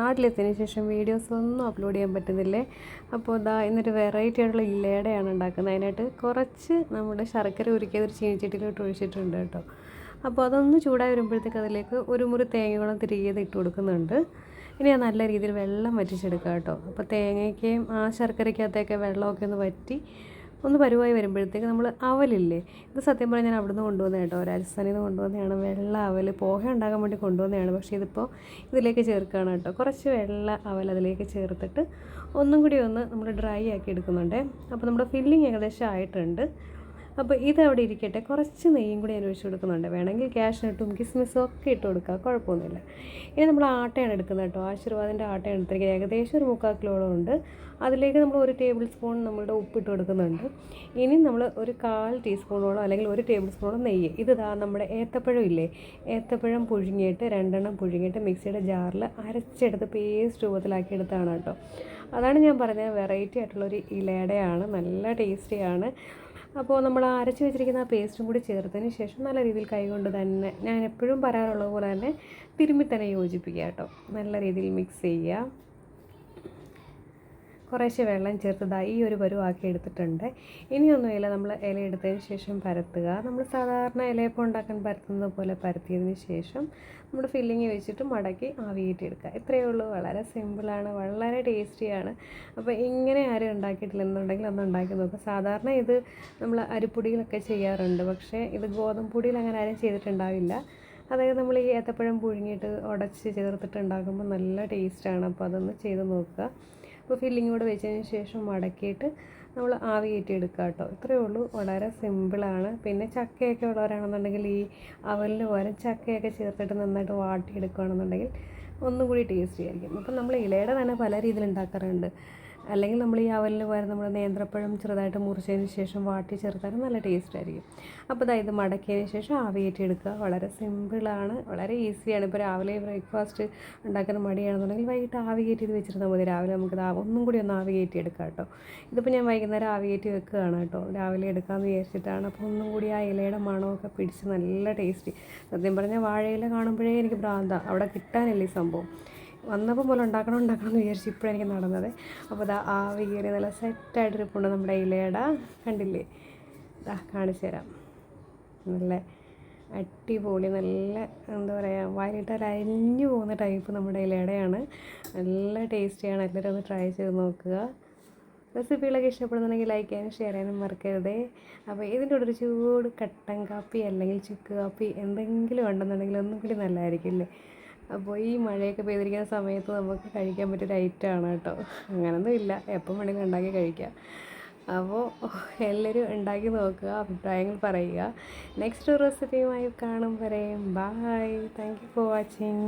നാട്ടിലെത്തിയതിന് ശേഷം വീഡിയോസ് ഒന്നും അപ്ലോഡ് ചെയ്യാൻ പറ്റുന്നില്ലേ? അപ്പോൾ ഇതാ ഇന്നൊരു വെറൈറ്റി ആയിട്ടുള്ള ഇലയുടെയാണ് ഉണ്ടാക്കുന്നത്. അതിനായിട്ട് കുറച്ച് നമ്മുടെ ശർക്കര ഉരുക്കിയത് ഒരു ചീനിച്ചട്ടിയിലോട്ട് ഒഴിച്ചിട്ടുണ്ട് കേട്ടോ. അപ്പോൾ അതൊന്ന് ചൂടായി വരുമ്പോഴത്തേക്ക് അതിലേക്ക് ഒരു മുറി തേങ്ങയോളം തിരികെ ഇട്ട് കൊടുക്കുന്നുണ്ട്. ഇനി അത് നല്ല രീതിയിൽ വെള്ളം വറ്റിച്ചെടുക്കാം കേട്ടോ. അപ്പോൾ തേങ്ങയ്ക്കും ആ ശർക്കരയ്ക്കകത്തേക്ക് വെള്ളമൊക്കെ ഒന്ന് വറ്റി ഒന്ന് പരുവായി വരുമ്പോഴത്തേക്ക് നമ്മൾ അവലില്ലേ? ഇത് സത്യം പറഞ്ഞാൽ ഞാൻ അവിടുന്ന് കൊണ്ടുവന്നത് കേട്ടോ. രാജസ്ഥാനിൽ നിന്ന് കൊണ്ടുവന്നതാണ്. വെള്ള അവൽ പോഹ ഉണ്ടാകാൻ വേണ്ടി കൊണ്ടുവന്നതാണ്. പക്ഷേ ഇതിപ്പോൾ ഇതിലേക്ക് ചേർക്കുകയാണ് കേട്ടോ. കുറച്ച് വെള്ള അവൽ അതിലേക്ക് ചേർത്തിട്ട് ഒന്നും കൂടി ഒന്ന് നമ്മൾ ഡ്രൈ ആക്കി എടുക്കുന്നുണ്ട്. അപ്പോൾ നമ്മുടെ ഫില്ലിങ് ഏകദേശം ആയിട്ടുണ്ട്. അപ്പോൾ ഇത് അവിടെ ഇരിക്കട്ടെ. കുറച്ച് നെയ്യും കൂടി ഞാൻ ഒഴിച്ച് കൊടുക്കുന്നുണ്ട്. വേണമെങ്കിൽ ക്യാഷിനിട്ടും കിസ്മിസും ഒക്കെ ഇട്ട് കൊടുക്കുക കുഴപ്പമൊന്നുമില്ല. ഇനി നമ്മൾ ആട്ടയാണ് എടുക്കുന്നത് കേട്ടോ. ആശീർവാദിന്റെ ആട്ടയാണ് എടുത്തിരിക്കുന്നത്. ഏകദേശം ഒരു മുക്കാൽ കിലോളം ഉണ്ട്. അതിലേക്ക് നമ്മൾ ഒരു ടേബിൾ സ്പൂൺ നമ്മളുടെ ഉപ്പിട്ട് കൊടുക്കുന്നുണ്ട്. ഇനി നമ്മൾ ഒരു കാൽ ടീസ്പൂണോളം അല്ലെങ്കിൽ ഒരു ടേബിൾ സ്പൂണോളം നെയ്യ്. ഇത് ദാ നമ്മുടെ ഏത്തപ്പഴം ഇല്ലേ? ഏത്തപ്പഴം പുഴുങ്ങിയിട്ട് രണ്ടെണ്ണം പുഴുങ്ങിയിട്ട് മിക്സിയുടെ ജാറിൽ അരച്ചെടുത്ത് പേസ്റ്റ് രൂപത്തിലാക്കി എടുത്താണ് കേട്ടോ. അതാണ് ഞാൻ പറഞ്ഞത്. വെറൈറ്റി ആയിട്ടുള്ളൊരു ഇലയുടെയാണ്. നല്ല ടേസ്റ്റിയാണ്. അപ്പോൾ നമ്മൾ അരച്ച് വെച്ചിരിക്കുന്ന ആ പേസ്റ്റും കൂടി ചേർത്തതിന് ശേഷം നല്ല രീതിയിൽ കൈകൊണ്ട് തന്നെ ഞാൻ എപ്പോഴും പറയാറുള്ളത് പോലെ തന്നെ തിരുമ്മി തന്നെ യോജിപ്പിക്കുക കേട്ടോ. നല്ല രീതിയിൽ മിക്സ് ചെയ്യുക. കുറേശ്ശെ വെള്ളം ചേർത്തതാ ഈ ഒരു പരുവാക്കി എടുത്തിട്ടുണ്ട്. ഇനിയൊന്നുമില്ല നമ്മൾ ഇല എടുത്തതിന് ശേഷം പരത്തുക. നമ്മൾ സാധാരണ ഇലയപ്പം ഉണ്ടാക്കാൻ പരത്തുന്നത് പോലെ പരത്തിയതിന് ശേഷം നമ്മൾ ഫില്ലിങ് വെച്ചിട്ട് മടക്കി ആവിയേറ്റിയെടുക്കുക. ഇത്രയേ ഉള്ളൂ. വളരെ സിമ്പിളാണ് വളരെ ടേസ്റ്റിയാണ് അപ്പോൾ ഇങ്ങനെ ആരും ഉണ്ടാക്കിയിട്ടില്ലെന്നുണ്ടെങ്കിൽ ഒന്ന് ഉണ്ടാക്കി നോക്കുക സാധാരണ ഇത് നമ്മൾ അരിപ്പൊടിയിലൊക്കെ ചെയ്യാറുണ്ട്. പക്ഷേ ഇത് ഗോതമ്പ് പൊടിയിൽ അങ്ങനെ ആരും ചെയ്തിട്ടുണ്ടാവില്ല. അതായത് നമ്മൾ ഈ ഏത്തപ്പഴം പുഴുങ്ങിയിട്ട് ഉടച്ച് ചേർത്തിട്ട് ഉണ്ടാക്കുമ്പോൾ നല്ല ടേസ്റ്റാണ് അപ്പോൾ അതൊന്ന് ചെയ്ത് നോക്കുക. അപ്പോൾ ഫില്ലിംഗ് കൂടെ വെച്ചതിന് ശേഷം മടക്കിയിട്ട് നമ്മൾ ആവി കയറ്റി എടുക്കുക കേട്ടോ. ഇത്രയേ ഉള്ളൂ. വളരെ സിമ്പിളാണ് പിന്നെ ചക്കയൊക്കെ ഉള്ളവരാണെന്നുണ്ടെങ്കിൽ ഈ അവലിന് പകരം ചക്കയൊക്കെ ചേർത്തിട്ട് നന്നായിട്ട് വാട്ടിയെടുക്കുകയാണെന്നുണ്ടെങ്കിൽ ഒന്നും കൂടി ടേസ്റ്റി ആയിരിക്കും. അപ്പം നമ്മൾ ഇലയുടെ തന്നെ പല രീതിയിൽ ഉണ്ടാക്കാറുണ്ട്. അല്ലെങ്കിൽ നമ്മൾ ഈ അവലിന് പകരം നമ്മൾ നേന്ത്രപ്പഴം ചെറുതായിട്ട് മുറിച്ചതിന് ശേഷം വാട്ടി ചേർത്താലും നല്ല ടേസ്റ്റ് ആയിരിക്കും. അപ്പോൾ ഇതാ ഇത് മടക്കിയതിന് ശേഷം ആവിയേറ്റി എടുക്കുക വളരെ സിമ്പിളാണ് വളരെ ഈസിയാണ് ഇപ്പോൾ രാവിലെ ബ്രേക്ക്ഫാസ്റ്റ് ഉണ്ടാക്കുന്ന മടിയാണെന്നുണ്ടെങ്കിൽ വൈകിട്ട് ആവിയേറ്റ് ഇത് വെച്ചിരുന്നാൽ മതി. രാവിലെ നമുക്ക് ഇത് ഒന്നും കൂടി ഒന്ന് ആവിയേറ്റ് എടുക്കാം കേട്ടോ. ഇതിപ്പോൾ ഞാൻ വൈകുന്നേരം ആവിയേറ്റ് വെക്കുകയാണ് കേട്ടോ. രാവിലെ എടുക്കാമെന്ന് വിചാരിച്ചിട്ടാണ്. അപ്പോൾ ഒന്നും കൂടി ആ ഇലയുടെ മണമൊക്കെ പിടിച്ച് നല്ല ടേസ്റ്റി സത്യം പറഞ്ഞാൽ വാഴയില കാണുമ്പോഴേ എനിക്ക് ഭ്രാന്ത. അവിടെ കിട്ടാനില്ല ഈ സംഭവം. വന്നപ്പോൾ പോലെ ഉണ്ടാക്കണം ഉണ്ടാക്കണം എന്ന് വിചാരിച്ചു ഇപ്പോഴാണ് എനിക്ക് നടന്നത്. അപ്പോൾ ഇതാ ആവി കയറി നല്ല സെറ്റായിട്ടിരിപ്പുണ്ട് നമ്മുടെ ഇലയട കണ്ടില്ലേ? ഇതാ കാണിച്ചു തരാം. നല്ല അടിപൊളി നല്ല എന്താ പറയുക വായിലിട്ടാൽ അരിഞ്ഞു പോകുന്ന ടൈപ്പ് നമ്മുടെ ഇലയടയാണ്. നല്ല ടേസ്റ്റിയാണ് എല്ലാവരും ഒന്ന് ട്രൈ ചെയ്ത് നോക്കുക. റെസിപ്പികളൊക്കെ ഇഷ്ടപ്പെടുന്നുണ്ടെങ്കിൽ ലൈക്ക് ചെയ്യാനും ഷെയർ ചെയ്യാനും മറക്കരുതേ. അപ്പോൾ ഇതിന്റെ കൂടെ ഒരു ചൂട് കട്ടൻ കാപ്പി അല്ലെങ്കിൽ ചുക്ക് കാപ്പി എന്തെങ്കിലും ഉണ്ടെന്നുണ്ടെങ്കിൽ ഒന്നും കൂടി നല്ലതായിരിക്കും അല്ലേ? അപ്പോൾ ഈ മഴയൊക്കെ പെയ്തിരിക്കുന്ന സമയത്ത് നമുക്ക് കഴിക്കാൻ പറ്റിയൊരു ഐറ്റമാണ് കേട്ടോ. അങ്ങനൊന്നും ഇല്ല. എപ്പം വേണമെങ്കിലും ഉണ്ടാക്കി കഴിക്കാം. അപ്പോൾ എല്ലാവരും ഉണ്ടാക്കി നോക്കുക അഭിപ്രായങ്ങൾ പറയുക. നെക്സ്റ്റ് റെസിപ്പിയുമായി കാണും വരെയും bye thank you for watching